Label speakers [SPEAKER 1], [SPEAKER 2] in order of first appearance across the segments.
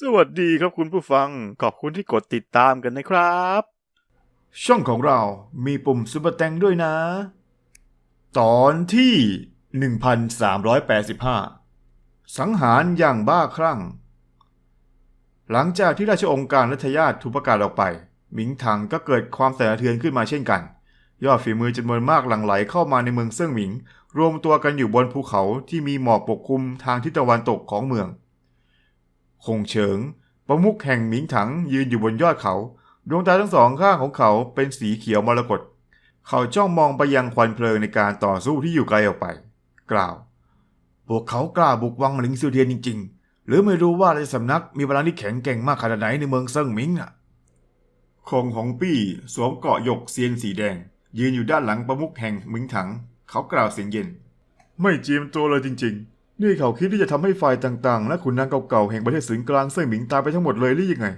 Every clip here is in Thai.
[SPEAKER 1] สวัสดีครับคุณผู้ฟัง ขอบคุณที่กดติดตามกันนะครับ
[SPEAKER 2] ช่องของเรามีปุ่มซุปเปอร์แตงด้วยนะ ตอนที่ 1385 สังหารอย่างบ้าคลั่ง หลังจากที่ราชองค์การรัฐยาตถูกประกาศออกไป หมิงถังก็เกิดความสั่นสะเทือนขึ้นมาเช่นกัน ยอดฝีมือจำนวนมากหลั่งไหลเข้ามาในเมืองเซิ่งหมิง รวมตัวกันอยู่บนภูเขาที่มีหมอกปกคลุมทางทิศตะวันตกของเมือง คงเฉิง ประมุขแห่งหมิงถังยืนอยู่บนยอดเขา ดวงตาทั้งสองข้างของเขาเป็นสีเขียวมรกตเขาจ้องมองไปยังควันเพลิงในการต่อสู้ที่อยู่ไกลออกไป กล่าว พวกเขากล้าบุกวังหลิงซิวเทียนจริง ๆ หรือไม่รู้ว่าราชสำนักมีพลังที่แข็งแกร่งมากขนาดไหนในเมืองเซิงหมิงน่ะ คงของปี้สวมเกาะหยกเซียนสีแดง ยืนอยู่ด้านหลังประมุขแห่งหมิงถัง เขากล่าวเสียงเย็น ไม่เจียมตัวเลยจริง ๆ นี่เขาคิดที่จะทำให้ฝ่ายต่างๆ และขุนนางเก่าๆแห่งประเทศศูนย์กลางเซิงหมิงตายไปทั้งหมดเลยหรือยังไง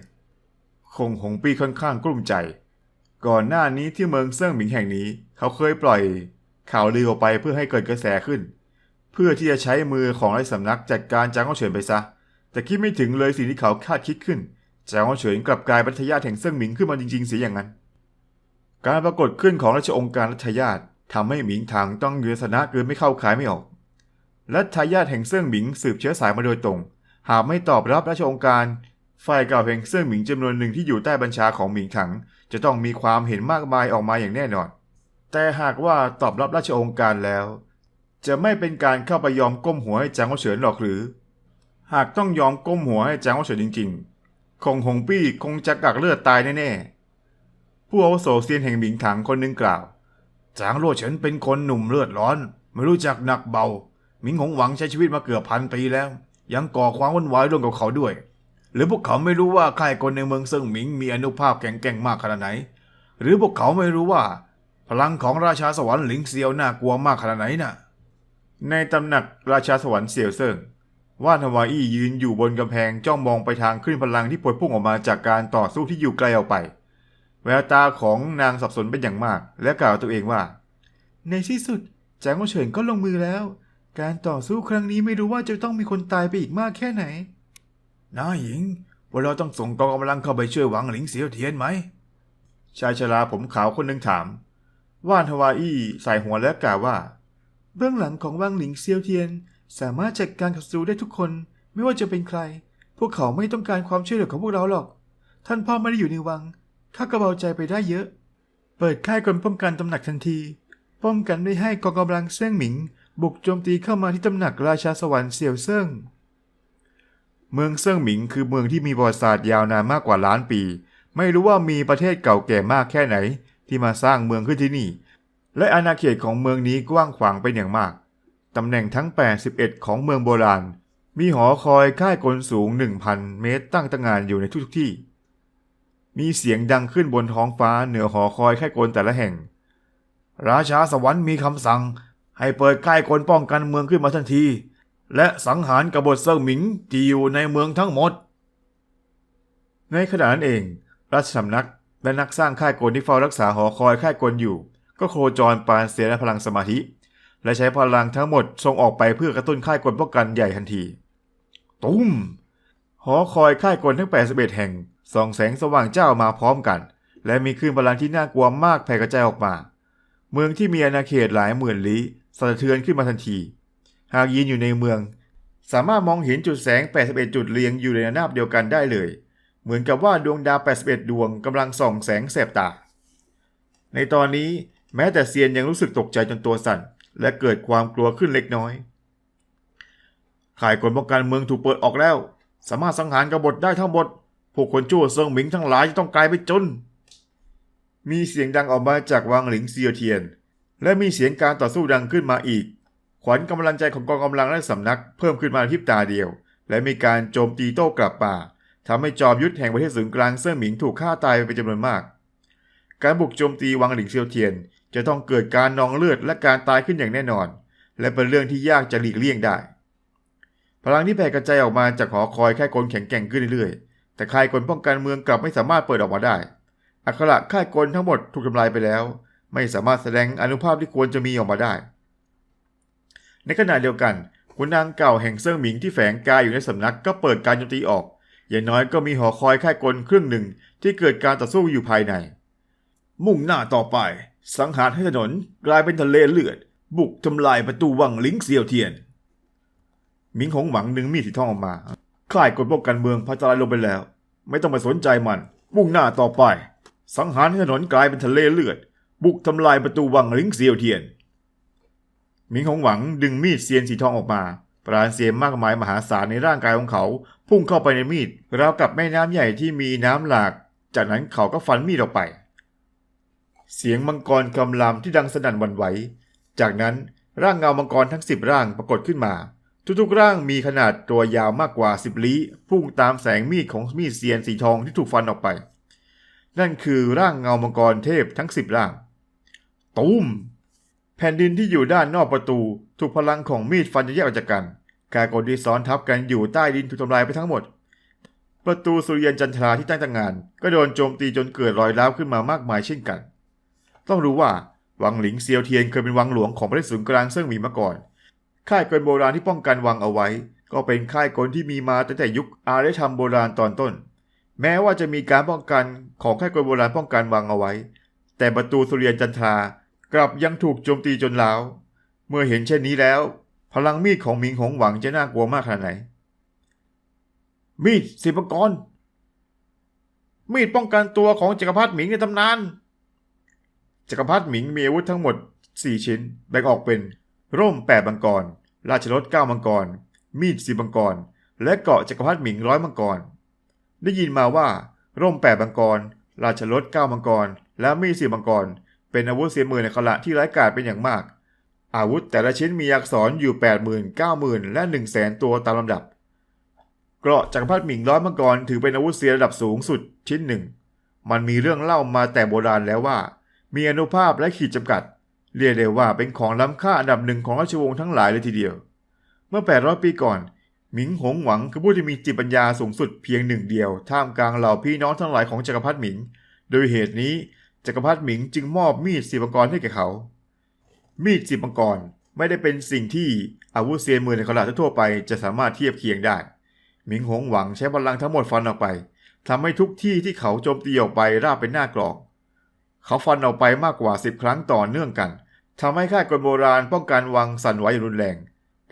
[SPEAKER 2] คงหงปีค่อนข้างกลุ้มใจ ก่อนหน้านี้ที่เมืองเซิ่งหมิงแห่งนี้ เขาเคยปล่อย ข่าวลือออกไปเพื่อให้เกิดกระแสขึ้น เพื่อที่จะใช้มือของราชสำนักจัดการจางเฉินไปซะ แต่คิดไม่ถึงเลยสิ่งที่เขาคาดคิดขึ้นจางเฉินกลับกลายเป็นทายาทแห่งเซิ่งหมิงขึ้นมาจริงๆเสียอย่างนั้น การปรากฏขึ้นของราชองค์การรัชยาตทำให้หมิงถังต้องอยู่ในสถานะเกินไม่เข้าขายไม่ออก และทายาทแห่งเซิ่งหมิงสืบเชื้อสายมาโดยตรง หากไม่ตอบรับราชองค์การ ฝ่ายเก่าแห่งเซิ่งหมิงจำนวนหนึ่งที่อยู่ใต้บัญชาของหมิงถัง จะต้องมีความเห็นมากมายออกมาอย่างแน่นอน แต่หากว่าตอบรับราชองค์การแล้ว จะไม่เป็นการเข้าไปยอมก้มหัวให้จางเฉินหรอกหรือ หากต้องยอมก้มหัวให้จางเฉินจริง ๆ คงหงปี้คงจะกักเลือดตายแน่ๆผู้อาวุโสเซียนแห่งหมิงถังคนหนึ่งกล่าวจางโลเฉินเป็นคนหนุ่มเลือดร้อน ไม่รู้จักหนักเบา หมิงหงหวังใช้ชีวิตมาเกือบพันปีแล้ว ยังก่อความวุ่นวายร่วมกับเขาด้วย หรือพวกเขาไม่รู้ว่าใครคนในเมืองเซิงหมิงมีอนุภาพแข็งแกร่งมากขนาดไหน หรือพวกเขาไม่รู้ว่า พลังของราชาสวรรค์หลิงเซียวน่ากลัวมากขนาดไหนน่ะ ในตำหนักราชาสวรรค์เซียวเซิงว่านฮวาอี้ยืนอยู่บนกำแพงจ้องมองไปทางคลื่นพลังที่พวยพุ่งออกมาจากการต่อสู้ที่อยู่ไกลออกไป แววตาของนางสับสนเป็นอย่างมาก และกล่าวตัวเองว่า ในที่สุดจางเฉินก็ลงมือแล้ว การต่อสู้ครั้งนี้ไม่รู้ว่าจะต้องมีคนตายไปอีกมากแค่ไหนน้าหญิงว่าเราต้องส่งกองกำลังเข้าไปช่วยหวังหลิงเสียวเทียนไหม ชายชราผมขาวคนหนึ่งถาม ว่านฮวาอี้ใส่หัวและกล่าวว่า เบื้องหลังของวังหลิงเซียวเทียน สามารถจัดการกับศัตรูได้ทุกคนไม่ว่าจะเป็นใคร พวกเขาไม่ต้องการความช่วยเหลือของพวกเราหรอก ท่านพ่อไม่ได้อยู่ในวังข้าก็เบาใจไปได้เยอะ เปิดค่ายกรมป้องกันตำหนักทันที ป้องกันไม่ให้กองกำลังเซี่ยงหมิง บุกโจมตีเข้ามาที่ตำหนักราชาสวรรค์เสี่ยวเซิ่ง เมืองเซิ่งหมิงคือเมืองที่มีประวัติศาสตร์ยาวนานมากกว่าล้านปี ไม่รู้ว่ามีประเทศเก่าแก่มากแค่ไหน ที่มาสร้างเมืองขึ้นที่นี่ และอาณาเขตของเมืองนี้กว้างขวางเป็นอย่างมาก ตำแหน่งทั้ง 81 ของเมืองโบราณ มีหอคอยค่ายกลสูง 1,000 เมตรตั้งตระหงานอยู่ในทุกๆที่ มีเสียงดังขึ้นบนท้องฟ้าเหนือหอคอยค่ายกลแต่ละแห่ง ราชาสวรรค์มีคำสั่ง ให้เปิดค่ายกลป้องกันเมืองขึ้นมาทันที และสังหารกบฏเซิงหมิงที่อยู่ในเมืองทั้งหมด ในขณะนั้นเอง ราชสำนักและนักสร้างค่ายกลที่เฝ้ารักษาหอคอยค่ายกลอยู่ ก็โคจรปานเสียพลังสมาธิ และใช้พลังทั้งหมดส่งออกไปเพื่อกระตุ้นค่ายกลป้องกันใหญ่ทันที ตุ้มหอคอยค่ายกลทั้ง 81 แห่งส่องแสงสว่างเจ้ามาพร้อมกัน และมีคลื่นพลังที่น่ากลัวมากแผ่กระจายออกมา เมืองที่มีอาณาเขตหลายหมื่นลี้ สะเทือนขึ้นมาทันที หากยืนอยู่ในเมือง สามารถมองเห็นจุดแสง 81 จุดเรียงอยู่ในระนาบเดียวกันได้เลย เหมือนกับว่าดวงดาว 81 ดวงกำลังส่องแสงแสบตา ในตอนนี้แม้แต่เซียนยังรู้สึกตกใจจนตัวสั่น และเกิดความกลัวขึ้นเล็กน้อยข่ายกลป้องกันเมืองถูกเปิดออกแล้ว สามารถสังหารกบฏได้ทั้งหมด พวกคนชั่วเซิงหมิงทั้งหลายจะต้องกลายเป็นจน มีเสียงดังออกมาจากวังหลิงเซียวเทียน และมีเสียงการต่อสู้ดังขึ้นมาอีก ขวัญกำลังใจของกองกำลังและสำนักเพิ่มขึ้นมาในพริบตาเดียว และมีการโจมตีโต้กลับมาทำให้จอมยุทธแห่งประเทศศูนย์กลางเซิ่งหมิงถูกฆ่าตายไปเป็นจำนวนมาก การบุกโจมตีวังหลิงเซียวเทียน จะต้องเกิดการนองเลือดและการตายขึ้นอย่างแน่นอน และเป็นเรื่องที่ยากจะหลีกเลี่ยงได้ พลังที่แผ่กระจายออกมาจากหอคอยค่ายกลแข็งแกร่งขึ้นเรื่อยๆ แต่ค่ายกลป้องกันเมืองกลับไม่สามารถเปิดออกมาได้ อัคระค่ายกลทั้งหมดถูกทำลายไปแล้ว ไม่สามารถแสดงอนุภาพที่ควรจะมีออกมาได้ ในขณะเดียวกันขุนนางเก่าแห่งเซิ่งหมิงที่แฝงกายอยู่ในสำนักก็เปิดการโจมตีออก อย่างน้อยก็มีหอคอยค่ายกลครึ่งหนึ่งที่เกิดการต่อสู้อยู่ภายใน มุ่งหน้าต่อไป สังหารให้ถนนกลายเป็นทะเลเลือด บุกทำลายประตูวังลิงเซียวเทียนหมิงหงหวังดึงมีดสีทองออกมาค่ายกดป้องกันเมืองพัทลายลงไปแล้ว ไม่ต้องไปสนใจมัน มุ่งหน้าต่อไป สังหารให้ถนนกลายเป็นทะเลเลือด บุกทำลายประตูวังลิงเซียวเทียนหมิงหงหวังดึงมีดเซียนสีทองออกมาปราณเสียมมากมายมหาศาลในร่างกายของเขา พุ่งเข้าไปในมีดราวกับแม่น้ำใหญ่ที่มีน้ำหลาก จากนั้นเขาก็ฟันมีดออกไป เสียงมังกรกำลามที่ดังสนั่นวันไหว จากนั้นร่างเงามังกรทั้งสิบร่างปรากฏขึ้นมา ทุกๆร่างมีขนาดตัวยาวมากกว่าสิบลี้พุ่งตามแสงมีดของมีดเซียนสีทองที่ถูกฟันออกไป นั่นคือร่างเงามังกรเทพทั้งสิบร่าง ตูมแผ่นดินที่อยู่ด้านนอกประตู ถูกพลังของมีดฟันจะแยกออกจากกัน กายกลที่ซ้อนทับกันอยู่ใต้ดินถูกทำลายไปทั้งหมด ประตูสุริยันจันทราที่ตั้งตั้งงาน ก็โดนโจมตีจนเกิดรอยร้าวขึ้นมามากมายเช่นกัน ต้องรู้ว่าวังหลิงเซียวเทียนเคยเป็นวังหลวงของประเทศศูนย์กลางเซิ่งหมีมาก่อน ค่ายกลโบราณที่ป้องกันวังเอาไว้ ก็เป็นค่ายกลที่มีมาตั้งแต่ยุคอารยธรรมโบราณตอนต้น แม้ว่าจะมีการป้องกันของค่ายกลโบราณป้องกันวังเอาไว้ แต่ประตูสุริยันจันทรา กลับยังถูกโจมตีจนล้าวเมื่อเห็นเช่นนี้แล้ว พลังมีดของหมิงหงหวังจะน่ากลัวมากขนาดไหน มีดสิบมังกรมีดป้องกันตัวของจักรพรรดิหมิงในตำนาน จักรพรรดิหมิงมีอาวุธทั้งหมด 4 ชิ้น แบ่งออกเป็น ร่มแปดมังกร ราชรถเก้ามังกร มีดสีมังกร และเกราะจักรพรรดิหมิงร้อยมังกร ได้ยินมาว่า ร่มแปดมังกร ราชรถเก้ามังกร และมีดสีมังกร เป็นอาวุธเสียมือในขณะที่ร้ายกาจเป็นอย่างมาก อาวุธแต่ละชิ้นมีอักษรอยู่ 80,000 9 0 0 0 และ 1 0 0 0 0แสนตัวตามลำดับ เกราะจักรพรรดิหมิงร้อยมังกรถือเป็นอาวุธเสียระดับสูงสุดชิ้นหนึ่ง มันมีเรื่องเล่ามาแต่โบราณแล้วว่า มีอนุภาพและขีดจำกัด เรียกได้ว่าเป็นของล้ำค่าอันดับหนึ่งของราชวงศ์ทั้งหลายเลยทีเดียว เมื่อ 800 ปีก่อนหมิงหงหวังคือผู้ที่มีจิตปัญญาสูงสุดเพียงหนึ่งเดียว ท่ามกลางเหล่าพี่น้องทั้งหลายของจักรพรรดิหมิง โดยเหตุนี้ จักรพรรดิหมิงจึงมอบมีดสีมังกรให้แก่เขา มีดสีมังกรไม่ได้เป็นสิ่งที่อาวุธเซียนมือในขณะทั่วไปจะสามารถเทียบเคียงได้ หมิงหงหวังใช้พลังทั้งหมดฟันออกไปทำให้ทุกที่ที่เขาโจมตีออกไปราบเป็นหน้ากลองเขาฟันออกไปมากกว่าสิบครั้งต่อเนื่องกันทำให้ค่ายกลโบราณป้องกันวังสั่นไหวอย่างรุนแรง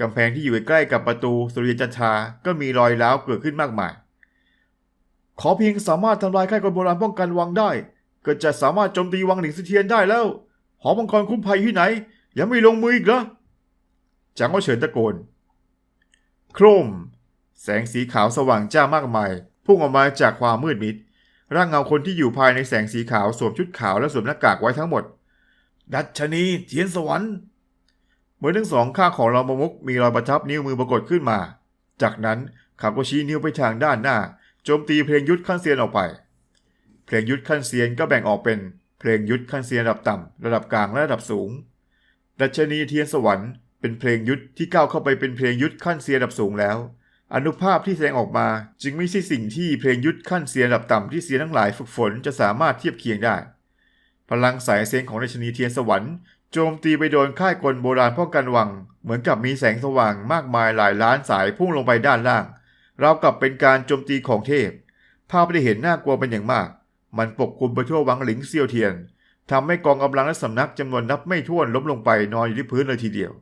[SPEAKER 2] กำแพงที่อยู่ใกล้กับประตูสุริยจันทราก็มีรอยร้าวเกิดขึ้นมากมาย ขอเพียงสามารถทำลายค่ายกลโบราณป้องกันวังได้ ก็จะสามารถโจมตีวังหลิงสเทียนได้แล้ว หอมังกรคุ้มภัยที่ไหน ยังไม่ลงมืออีกเหรอจางก็เฉินตะโกน โครม แสงสีขาวสว่างจ้ามากมาย พุ่งออกมาจากความมืดมิด ร่างเงาคนที่อยู่ภายในแสงสีขาวสวมชุดขาวและสวมหน้ากากไว้ทั้งหมด ดัชนีเทียนสวรรค์เมื่อทั้งสองข้างของเรามมุกมีรอยประทับนิ้วมือปรากฏขึ้นมา จากนั้นเขาก็ชี้นิ้วไปทางด้านหน้า โจมตีเพลงยุทธขั้นเซียนออกไป เพลงยุทธขั้นเซียนก็แบ่งออกเป็นเพลงยุทธขั้นเซียนระดับต่ำ ระดับกลางและระดับสูง ดัชนีเทียนสวรรค์เป็นเพลงยุทธที่ก้าวเข้าไปเป็นเพลงยุทธขั้นเซียนระดับสูงแล้ว อนุภาพที่แสดงออกมาจึงไม่ใช่สิ่งที่เพลงยุทธขั้นเซียนระดับต่ำที่เซียนทั้งหลายฝึกฝนจะสามารถเทียบเคียงได้ พลังสายเสียงของราชนีเทียนสวรรค์โจมตีไปโดนค่ายกลโบราณป้องกันวัง เหมือนกับมีแสงสว่างมากมายหลายล้านสายพุ่งลงไปด้านล่าง เรากับเป็นการโจมตีของเทพ ภาพที่เห็นน่ากลัวเป็นอย่างมาก มันปกคลุมไปทั่ววังหลิงเซียวเทียนทำให้กองกำลังและสำนักจำนวนนับไม่ถ้วนล้มลงไปนอนอยู่ที่พื้นเลยทีเดียว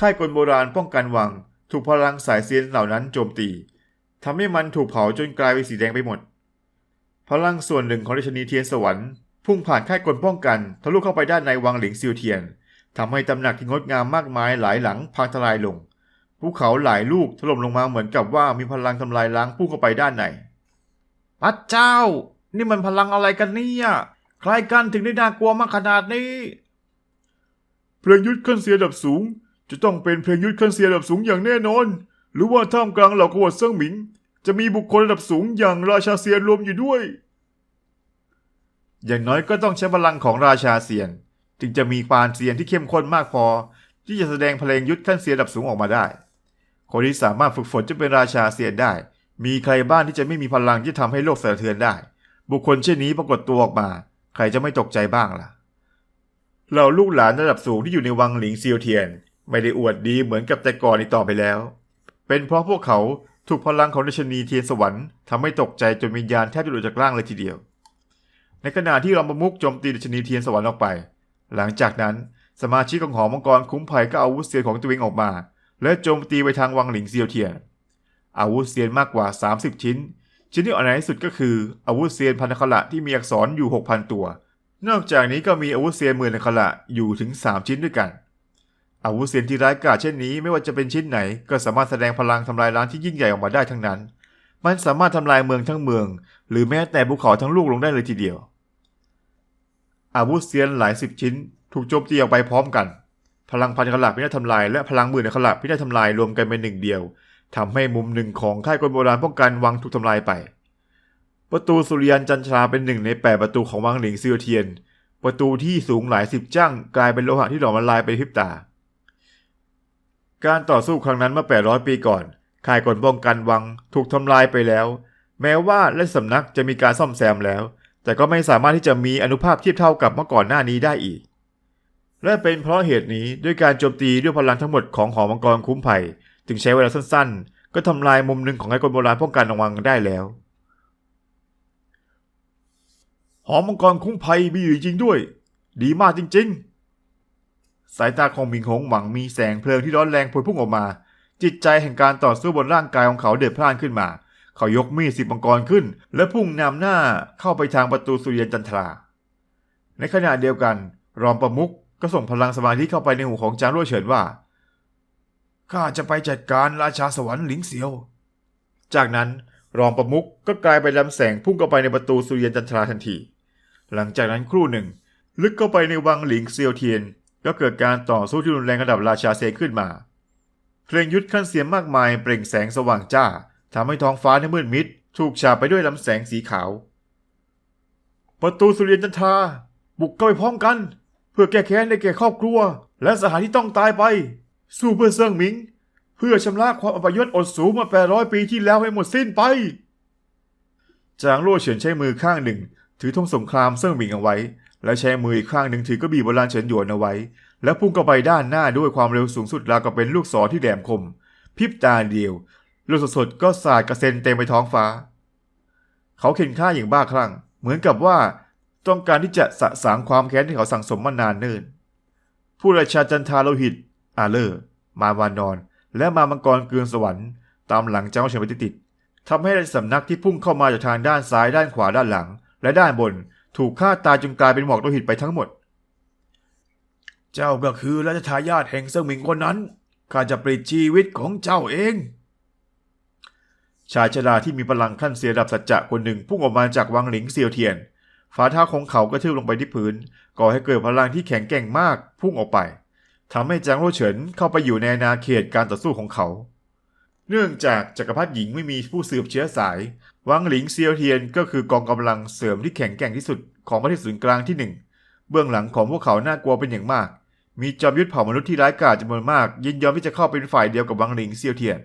[SPEAKER 2] ค่ายกลโบราณป้องกันวัง ถูกพลังสายเซียนเหล่านั้นโจมตีทำให้มันถูกเผาจนกลายเป็นสีแดงไปหมด พลังส่วนหนึ่งของราชนีเทียนสวรรค์พุ่งผ่านค่ายกลป้องกันทะลุเข้าไปด้านในวังหลิงเซิวเทียนทำให้ตำหนักที่งดงามมากมายหลายหลังพังทลายลงภูเขาหลายลูกถล่มลงมาเหมือนกับว่ามีพลังทำลายล้างพุ่งเข้าไปด้านในพระเจ้า นี่มันพลังอะไรกันเนี่ยใครกันถึงได้น่ากลัวมากขนาดนี้ เพลงยุทธขั้นเสียดับสูง จะต้องเป็นเพลงยุทธขั้นเสียดับสูงอย่างแน่นอน หรือว่าท่ามกลางเหล่ากบฏเซิงหมิง จะมีบุคคลระดับสูงอย่างราชาเซียนรวมอยู่ด้วย อย่างน้อยก็ต้องใช้พลังของราชาเซียน จึงจะมีปานเซียนที่เข้มข้นมากพอ ที่จะแสดงเพลงยุทธขั้นเซียดับสูงออกมาได้ คนที่สามารถฝึกฝนจะเป็นราชาเซียนได้ มีใครบ้างที่จะไม่มีพลังที่ทำให้โลกสะเทือนได้ บุคคลเช่นนี้ปรากฏตัวออกมา ใครจะไม่ตกใจบ้างล่ะเหล่าลูกหลานระดับสูงที่อยู่ในวังหลิงเซียวเทียน ไม่ได้อวดดีเหมือนกับแต่ก่อนอีกต่อไปแล้ว เป็นเพราะพวกเขาถูกพลังของราชนีเทียนสวรรค์ทำให้ตกใจจนวิญญาณแทบจะหลุดจากร่างเลยทีเดียว ในขณะที่รอมประมุกโจมตีราชนีเทียนสวรรค์ออกไป หลังจากนั้นสมาชิกของหอมังกรคุ้มภัยก็เอาอาวุธเสียนของตัวเองออกมา และโจมตีไปทางวังหลิงเซียวเทียน อาวุธเซียนมากกว่า 30 ชิ้น ชิ้นที่อ่อนแอที่สุดก็คืออาวุธเซียนพันธคละที่มีอักษรอยู่ 6,000 ตัว นอกจากนี้ก็มีอาวุธเซียนหมื่นอักขระอยู่ถึง 3 ชิ้นด้วยกัน อาวุธเซียนที่ร้ายกาจเช่นนี้ไม่ว่าจะเป็นชิ้นไหน ก็สามารถแสดงพลังทำลายล้างที่ยิ่งใหญ่ออกมาได้ทั้งนั้น มันสามารถทำลายเมืองทั้งเมือง หรือแม้แต่ภูเขาทั้งลูกลงได้เลยทีเดียว อาวุธเซียนหลายสิบชิ้น ถูกโจมตีออกไปพร้อมกัน พลังพันขลักพินาศทำลายและพลังหมื่นขลักพินาศทำลายรวมกันเป็นหนึ่งเดียว ทำให้มุมหนึ่งของค่ายกลโบราณป้องกันวังถูกทำลายไป ประตูสุริยันจันทราเป็นหนึ่งในแปดประตูของวังหลิงเซียวเทียน ประตูที่สูงหลายสิบจ้างกลายเป็นโลหะที่หลอมละลายไปพริบตา การต่อสู้ครั้งนั้นเมื่อ 800 ปีก่อน ค่ายกลป้องกันวังถูกทำลายไปแล้ว แม้ว่าและสำนักจะมีการซ่อมแซมแล้ว แต่ก็ไม่สามารถที่จะมีอนุภาพเทียบเท่ากับเมื่อก่อนหน้านี้ได้อีก และเป็นเพราะเหตุนี้ด้วยการโจมตีด้วยพลังทั้งหมดของหอมังกรคุ้มภัย จึงใช้เวลาสั้นๆ ก็ทำลายมุมหนึ่งของไอ้กลโบราณป้องกันวังได้แล้วหอมังกรคุ้มภัยมีอยู่จริงด้วย ดีมากจริง ๆ สายตาของหมิงหงหวังมีแสงเพลิงที่ร้อนแรงพวยพุ่งออกมา จิตใจแห่งการต่อสู้บนร่างกายของเขาเดือดพล่านขึ้นมา เขายกมีดสิบมังกรขึ้น และพุ่งนำหน้าเข้าไปทางประตูสุริยันจันทรา ในขณะเดียวกัน รองประมุขก็ส่งพลังสมาธิเข้าไปในหูของจางรั่วเฉินว่า ข้าจะไปจัดการราชาสวรรค์หลิงเสียว จากนั้นรองประมุขก็กลายเป็นลำแสงพุ่งเข้าไปในประตูสุริยันจันทราทันที หลังจากนั้นครู่หนึ่ง ลึกเข้าไปในวังหลิงเซียวเทียน ก็เกิดการต่อสู้ที่รุนแรงระดับราชาเซขึ้นมา เพลงยุทธขั้นเสียงมากมายเปล่งแสงสว่างจ้าทำให้ท้องฟ้าในมืดมิด ถูกฉาบไปด้วยลำแสงสีขาว ประตูสุริยันจันทราบุกเข้าไปพร้อมกัน เพื่อแก้แค้นในแก่ครอบครัว และสหายที่ต้องตายไป สู้เพื่อเซิงหมิง เพื่อชำระความอัปยศอดสูงมา800ปีที่แล้วให้หมดสิ้นไป จางลั่เฉินใช้มือข้างหนึ่ง ถือธงสงครามเซิ่งหมิงเอาไว้ และใช้มืออีกข้างหนึ่งถือกระบี่โบราณเฉินหยวนเอาไว้ แล้วพุ่งเข้าไปด้านหน้าด้วยความเร็วสูงสุดราวกับเป็นลูกศรที่แหลมคม พริบตาเดียวลูกสดๆก็สาดกระเซ็นเต็มไปท้องฟ้า เขาเข็นฆ่าอย่างบ้าคลั่ง เหมือนกับว่าต้องการที่จะสะสางความแค้นที่เขาสั่งสมมานานเนิ่นผู้ราชาจันทาโลหิต อาเลอร์มาวานอน และมามังกรเกลือนสวรรค์ตามหลังเจ้าเฉินไปติดทำให้ราชสำนักที่พุ่งเข้ามาจากทางด้านซ้ายด้านขวาด้านหลัง และด้านบนถูกฆ่าตายจนกลายเป็นหมอกโลหิตไปทั้งหมด เจ้าก็คือราชทายาทแห่งเซิงหมิงคนนั้นข้าจะปลิดชีวิตของเจ้าเอง ชายชราที่มีพลังขั้นเสียดับสัจจะคนหนึ่งพุ่งออกมาจากวังหลิงเซียวเทียนฝ่าเท้าของเขาก็ทืบลงไปที่พื้นก่อให้เกิดพลังที่แข็งแกร่งมากพุ่งออกไป ทำให้จางโลเฉินเข้าไปอยู่ในอาณาเขตการต่อสู้ของเขา เนื่องจากจักรพรรดิหญิงไม่มีผู้สืบเชื้อสาย วังหลิงเซียวเทียนก็คือกองกำลังเสริมที่แข็งแกร่งที่สุดของประเทศศูนย์กลางที่หนึ่งเบื้องหลังของพวกเขาน่ากลัวเป็นอย่างมาก มีจอมยุทธเผ่ามนุษย์ที่ร้ายกาจจำนวนมาก ยินยอมที่จะเข้าเป็นฝ่ายเดียวกับวังหลิงเซียวเทียน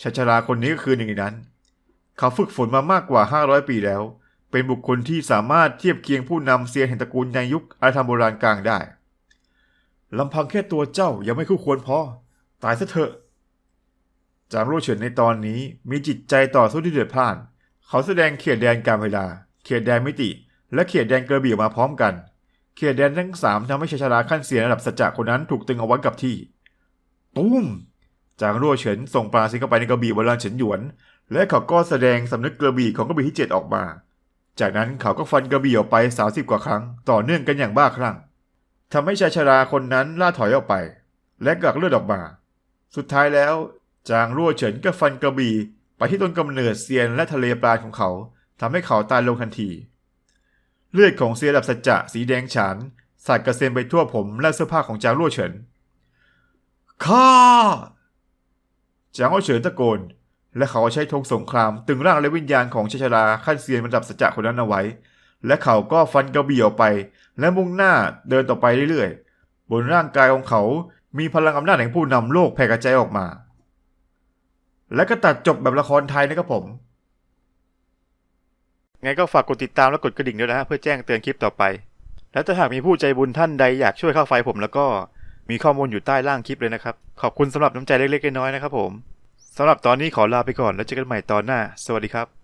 [SPEAKER 2] ชาชราคนนี้ก็คือหนึ่งในนั้น เขาฝึกฝนมามากกว่า 500 ปีแล้ว เป็นบุคคลที่สามารถเทียบเคียงผู้นำเซียนแห่งตระกูลในยุคอารธรรมโบราณกลางได้ ลำพังแค่ตัวเจ้ายังไม่คู่ควรพอ ตายซะเถอะ จางโรเฉินในตอนนี้มีจิตใจต่อสู้ที่เดือดพล่าน เขาแสดงเขตแดนการเวลา เขตแดนมิติ และเขตแดนกระบี่มาพร้อมกัน เขตแดนทั้งสามทำให้ชายชราขั้นเสียระดับสัจจะคนนั้นถูกตึงเอาไว้กับที่ ตุ้ม จางรั่วเฉินส่งปราสิงเข้าไปในกระบี่โบราณเฉินหยวน และเขาก็แสดงสำนึกกระบี่ของกระบี่ที่เจ็ดออกมา จากนั้นเขาก็ฟันกระบี่ออกไป30กว่าครั้ง ต่อเนื่องกันอย่างบ้าคลั่ง ทำให้ชายชราคนนั้นล่าถอยออกไป และกักเลือดออกมา สุดท้ายแล้วจางรั่วเฉินก็ฟันกระบี่ไปที่ต้นกำเนิดเซียนและทะเลปลาของเขาทำให้เขาตายลงทันที เลือดของเซียนดับสัจจะสีแดงฉานสาดกระเซ็นไปทั่วผมและเสื้อผ้าของจางรั่วเฉินข้าจางเอาเฉินตะโกน และเขาใช้ธงสงครามตึงร่างและวิญญาณของชายชราขั้นเซียนระดับสัจจะคนนั้นเอาไว้ และเขาก็ฟันกระบี่ออกไป และมุ่งหน้าเดินต่อไปเรื่อยๆ บนร่างกายของเขามีพลังอำนาจแห่งผู้นำโลกแผ่กระจายออกมา และก็ตัดจบแบบละครไทยนะครับผม
[SPEAKER 1] ไงก็ฝากกดติดตามและกดกระดิ่งด้วยนะฮะเพื่อแจ้งเตือนคลิปต่อไป และถ้าหากมีผู้ใจบุญท่านใดอยากช่วยเข้าไฟผมแล้วก็มีข้อมูลอยู่ใต้ล่างคลิปเลยนะครับ ขอบคุณสำหรับน้ำใจเล็กๆน้อยๆนะครับผมสำหรับตอนนี้ขอลาไปก่อนแล้วเจอกันใหม่ตอนหน้า สวัสดีครับ